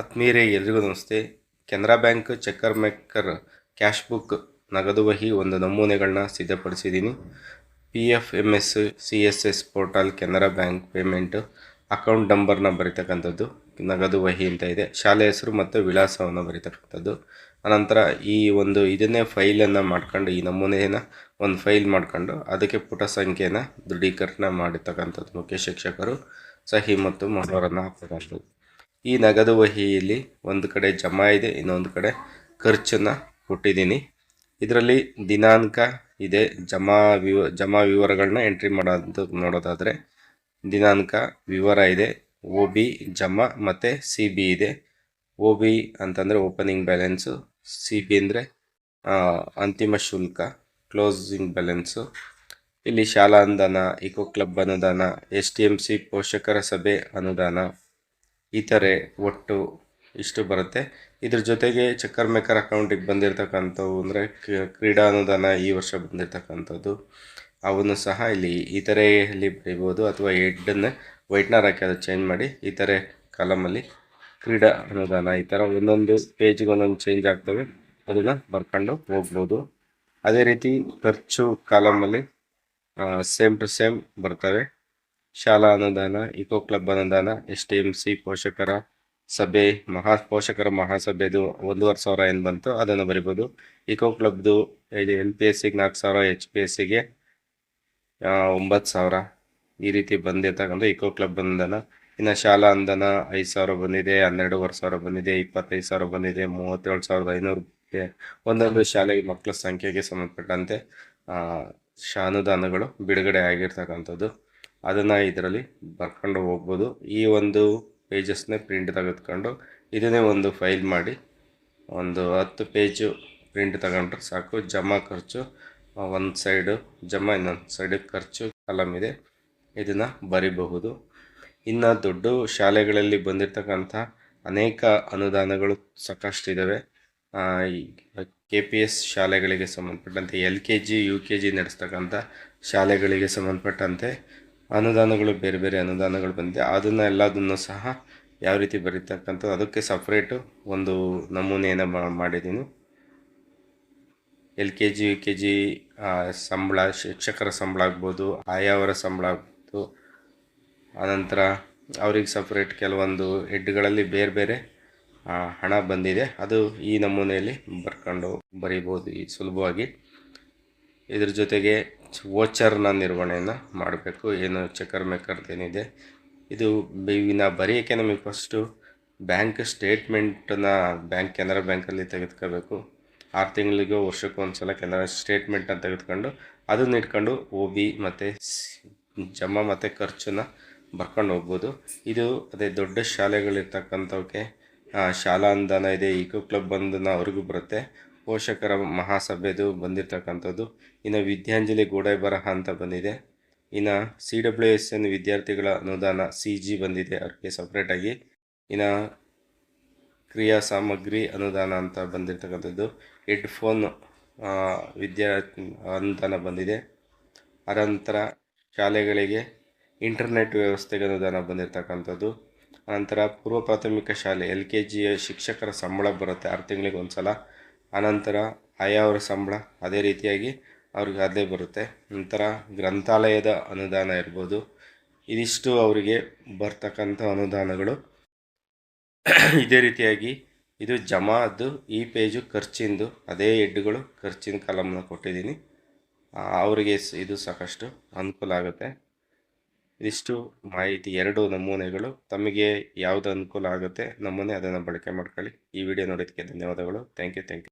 ಆತ್ಮೀಯರೇ, ಎಲ್ರಿಗೂ ನಮಸ್ತೆ. Canara bank checker maker cash book ನಗದು ವಹಿ ಒಂದು ನಮೂನೆಗಳನ್ನ ಸಿದ್ಧಪಡಿಸಿದ್ದೀನಿ. P F M S, C S S portal Canara bank payment account ನಂಬರ್ನ ಬರೀತಕ್ಕಂಥದ್ದು, ನಗದು ವಹಿ ಅಂತ ಇದೆ. ಶಾಲೆ ಹೆಸರು ಮತ್ತು ವಿಳಾಸವನ್ನು ಬರೀತಕ್ಕಂಥದ್ದು. ಅನಂತರ ಈ ಒಂದು ಇದನ್ನೇ ಫೈಲನ್ನು ಮಾಡ್ಕೊಂಡು, ಈ ನಮೂನೆಯನ್ನು ಒಂದು ಫೈಲ್ ಮಾಡ್ಕೊಂಡು, ಅದಕ್ಕೆ ಪುಟ ಸಂಖ್ಯೆನ ದೃಢೀಕರಣ ಮಾಡಿರ್ತಕ್ಕಂಥದ್ದು ಮುಖ್ಯ ಶಿಕ್ಷಕರು. ಸಹಿ ಮತ್ತು ಮನೋರನ್ನು ಹಾಕ್ತಕ್ಕಂಥದ್ದು. ಈ ನಗದು ವಹಿಯಲ್ಲಿ ಒಂದು ಕಡೆ ಜಮಾ ಇದೆ, ಇನ್ನೊಂದು ಕಡೆ ಖರ್ಚನ್ನು ಕೊಟ್ಟಿದ್ದೀನಿ. ಇದರಲ್ಲಿ ದಿನಾಂಕ ಇದೆ, ಜಮಾ ವಿವ, ಜಮಾ ವಿವರಗಳನ್ನ ಎಂಟ್ರಿ ಮಾಡೋದು ನೋಡೋದಾದರೆ, ದಿನಾಂಕ ವಿವರ ಇದೆ ಓ ಬಿ ಜಮಾ ಮತ್ತು ಸಿ ಬಿ ಇದೆ. ಓ ಬಿ ಅಂತಂದರೆ ಓಪನಿಂಗ್ ಬ್ಯಾಲೆನ್ಸು ಸಿ ಬಿ ಅಂದರೆ ಅಂತಿಮ ಶುಲ್ಕ ಕ್ಲೋಸಿಂಗ್ ಬ್ಯಾಲೆನ್ಸು ಇಲ್ಲಿ ಶಾಲಾ ಅನುದಾನ ಇಕೋ ಕ್ಲಬ್ ಅನುದಾನ, ಎಸ್ ಟಿ ಎಂ ಸಿ ಪೋಷಕರ ಸಭೆ ಅನುದಾನ. ಇತರೆ ಒಟ್ಟು ಇಷ್ಟು ಬರುತ್ತೆ. ಇದ್ರ ಜೊತೆಗೆ ಚಕ್ಕರ್ ಮೇಕರ್ ಅಕೌಂಟಿಗೆ ಬಂದಿರತಕ್ಕಂಥವು ಅಂದರೆ ಕ್ರೀಡಾ ಅನುದಾನ ಈ ವರ್ಷ ಬಂದಿರತಕ್ಕಂಥದ್ದು. ಅವನ್ನು ಸಹ ಇಲ್ಲಿ ಇತರೆಯಲ್ಲಿ ಬರೀಬೋದು ಅಥವಾ ಹೆಡ್ಡನ್ನು ವೈಟ್ನರ್ ಹಾಕಿ ಅದು ಚೇಂಜ್ ಮಾಡಿ ಇತರೆ ಕಾಲಮಲ್ಲಿ ಕ್ರೀಡಾ ಅನುದಾನ ಈ ಥರ ಒಂದೊಂದು ಪೇಜ್ಗೆ ಒಂದೊಂದು ಚೇಂಜ್ ಆಗ್ತವೆ. ಅದನ್ನು ಬರ್ಕೊಂಡು ಹೋಗ್ಬೋದು. ಅದೇ ರೀತಿ ಖರ್ಚು ಕಾಲಮಲ್ಲಿ ಸೇಮ್ ಟು ಸೇಮ್ ಬರ್ತವೆ. ಶಾಲಾ ಅನುದಾನ, ಇಕೋ ಕ್ಲಬ್ ಅನುದಾನ ಎಸ್ ಟಿ ಎಂ ಸಿ ಪೋಷಕರ ಸಭೆ, ಮಹಾ, ಪೋಷಕರ ಮಹಾಸಭೆದು ಒಂದೂವರೆ ಸಾವಿರ ಏನು ಬಂತು, ಅದನ್ನು ಬರಿಬೋದು. ಇಕೋ ಕ್ಲಬ್ದು ಎಲ್ ಪಿ ಎಸ್ ಸಿಗೆ ನಾಲ್ಕು ಸಾವಿರ, ಎಚ್ ಪಿ ಎಸ್ ಸಿಗೆ ಒಂಬತ್ತು ಸಾವಿರ ಈ ರೀತಿ ಬಂದಿರ್ತಕ್ಕಂಥ ಇಕೋ ಕ್ಲಬ್ ಅನುದಾನ. ಇನ್ನು ಶಾಲಾ ಅನುದಾನ ಐದು ಸಾವಿರ ಬಂದಿದೆ, ಹನ್ನೆರಡೂವರೆ ಸಾವಿರ ಬಂದಿದೆ, ಇಪ್ಪತ್ತೈದು ಸಾವಿರ ಬಂದಿದೆ, ಮೂವತ್ತೇಳು ಸಾವಿರದ ಐನೂರು ಒಂದೊಂದು ಶಾಲೆಗೆ ಮಕ್ಕಳ ಸಂಖ್ಯೆಗೆ ಸಂಬಂಧಪಟ್ಟಂತೆ ಅನುದಾನಗಳು ಬಿಡುಗಡೆ ಆಗಿರ್ತಕ್ಕಂಥದ್ದು. ಅದನ್ನು ಇದರಲ್ಲಿ ಬರ್ಕೊಂಡು ಹೋಗ್ಬೋದು. ಈ ಒಂದು ಪೇಜಸ್ನೇ ಪ್ರಿಂಟ್ ತೆಗೆದುಕೊಂಡು ಇದನ್ನೇ ಒಂದು ಫೈಲ್ ಮಾಡಿ ಒಂದು ಹತ್ತು ಪೇಜು ಪ್ರಿಂಟ್ ತಗೊಂಡ್ರೆ ಸಾಕು. ಜಮಾ ಖರ್ಚು ಒಂದು ಸೈಡು ಜಮಾ, ಇನ್ನೊಂದು ಸೈಡ್ ಖರ್ಚು ಕಲಮ್ ಇದೆ. ಇದನ್ನು ಬರಿಬಹುದು. ಇನ್ನು ದೊಡ್ಡ ಶಾಲೆಗಳಲ್ಲಿ ಬಂದಿರತಕ್ಕಂಥ ಅನೇಕ ಅನುದಾನಗಳು ಸಾಕಷ್ಟಿದ್ದಾವೆ ಕೆ ಪಿ ಎಸ್ ಶಾಲೆಗಳಿಗೆ ಸಂಬಂಧಪಟ್ಟಂತೆ L K G U K G ನಡೆಸ್ತಕ್ಕಂಥ ಶಾಲೆಗಳಿಗೆ ಸಂಬಂಧಪಟ್ಟಂತೆ ಅನುದಾನಗಳು ಬೇರೆ ಬೇರೆ ಅನುದಾನಗಳು ಬಂದಿದೆ. ಅದನ್ನು ಎಲ್ಲದನ್ನು ಸಹ ಯಾವ ರೀತಿ ಬರೀತಕ್ಕಂಥ ಅದಕ್ಕೆ ಸಪ್ರೇಟು ಒಂದು ನಮೂನೆಯನ್ನು ಮಾಡಿದ್ದೀನಿ. L K G, U K G ಸಂಬಳ, ಶಿಕ್ಷಕರ ಸಂಬಳ ಆಗ್ಬೋದು, ಆಯಾವರ ಸಂಬಳ ಆಗ್ಬೋದು. ಆನಂತರ ಅವ್ರಿಗೆ ಸಪ್ರೇಟ್ ಕೆಲವೊಂದು ಹೆಡ್ಗಳಲ್ಲಿ ಬೇರೆ ಬೇರೆ ಹಣ ಬಂದಿದೆ. ಅದು ಈ ನಮೂನೆಯಲ್ಲಿ ಬರ್ಕೊಂಡು ಬರೀಬೋದು ಈ ಸುಲಭವಾಗಿ. ಇದ್ರ ಜೊತೆಗೆ ವೋಚರ್ನ ನಿರ್ವಹಣೆಯನ್ನು ಮಾಡಬೇಕು. ಏನು ಚಕ್ಕರ್ ಮೇಕರ್ದೇನಿದೆ ಇದು ಬೇವಿನ ಬರೆಯೋಕ್ಕೆ ನಮಗೆ ಫಸ್ಟು ಬ್ಯಾಂಕ್ ಸ್ಟೇಟ್ಮೆಂಟನ್ನ ಬ್ಯಾಂಕ್ ಕೆನರಾ ಬ್ಯಾಂಕಲ್ಲಿ ತೆಗೆದುಕೋಬೇಕು. ಆರು ತಿಂಗಳಿಗೋ ವರ್ಷಕ್ಕೂ ಒಂದು ಸಲ ಕೆನರಾ ಸ್ಟೇಟ್ಮೆಂಟನ್ನ ತೆಗೆದುಕೊಂಡು ಅದನ್ನ ಇಟ್ಕೊಂಡು ಓ ಬಿ ಮತ್ತು ಜಮಾ ಮತ್ತು ಖರ್ಚನ್ನ ಬರ್ಕೊಂಡು ಹೋಗ್ಬೋದು. ಇದು ಅದೇ ದೊಡ್ಡ ಶಾಲೆಗಳಿರ್ತಕ್ಕಂಥವಕ್ಕೆ ಶಾಲಾ ಅನುದಾನ ಇದೆ, ಈಕೋ ಕ್ಲಬ್ ಅನುದಾನ ಅವ್ರಿಗೂ ಬರುತ್ತೆ. ಪೋಷಕರ ಮಹಾಸಭೆದು ಬಂದಿರತಕ್ಕಂಥದ್ದು. ಇನ್ನು ವಿದ್ಯಾಂಜಲಿ ಗೋಡೆ ಬರಹ ಅಂತ ಬಂದಿದೆ. ಇನ್ನು ಸಿ ಡಬ್ಲ್ಯೂ ಎಸ್ ಎನ್ ವಿದ್ಯಾರ್ಥಿಗಳ ಅನುದಾನ ಸಿ ಜಿ ಬಂದಿದೆ ಅವ್ರಿಗೆ ಸಪ್ರೇಟಾಗಿ ಇನ್ನು ಕ್ರಿಯಾ ಸಾಮಗ್ರಿ ಅನುದಾನ ಅಂತ ಬಂದಿರತಕ್ಕಂಥದ್ದು. ಹೆಡ್ಫೋನ್ ವಿದ್ಯಾ ಅನುದಾನ ಬಂದಿದೆ. ಅನಂತರ ಶಾಲೆಗಳಿಗೆ ಇಂಟರ್ನೆಟ್ ವ್ಯವಸ್ಥೆಗೆ ಅನುದಾನ ಬಂದಿರತಕ್ಕಂಥದ್ದು. ಅನಂತರ ಪೂರ್ವ ಪ್ರಾಥಮಿಕ ಶಾಲೆ, ಎಲ್ ಕೆ ಜಿಯ ಶಿಕ್ಷಕರ ಸಂಬಳ ಬರುತ್ತೆ ಆರು ತಿಂಗಳಿಗೆ ಒಂದು ಸಲ ಆನಂತರ ಆಯಾವರ ಸಂಬಳ ಅದೇ ರೀತಿಯಾಗಿ ಅವ್ರಿಗೆ ಅದೇ ಬರುತ್ತೆ. ನಂತರ ಗ್ರಂಥಾಲಯದ ಅನುದಾನ ಇರ್ಬೋದು. ಇದಿಷ್ಟು ಅವರಿಗೆ ಬರ್ತಕ್ಕಂಥ ಅನುದಾನಗಳು. ಇದೇ ರೀತಿಯಾಗಿ ಇದು ಜಮಾದ್ದು ಈ ಪೇಜು ಖರ್ಚಿಂದು, ಅದೇ ಹೆಡ್ಗಳು ಖರ್ಚಿನ ಕಾಲಮ್ನ ಕೊಟ್ಟಿದ್ದೀನಿ. ಅವರಿಗೆ ಇದು ಸಾಕಷ್ಟು ಅನುಕೂಲ ಆಗುತ್ತೆ. ಇದಿಷ್ಟು ಮಾಹಿತಿ, ಎರಡು ನಮೂನೆಗಳು. ತಮಗೆ ಯಾವುದು ಅನುಕೂಲ ಆಗುತ್ತೆ ನಮೂನೆ ಅದನ್ನು ಬಳಕೆ ಮಾಡ್ಕೊಳ್ಳಿ. ಈ ವಿಡಿಯೋ ನೋಡೋದಕ್ಕೆ ಧನ್ಯವಾದಗಳು. Thank you thank you.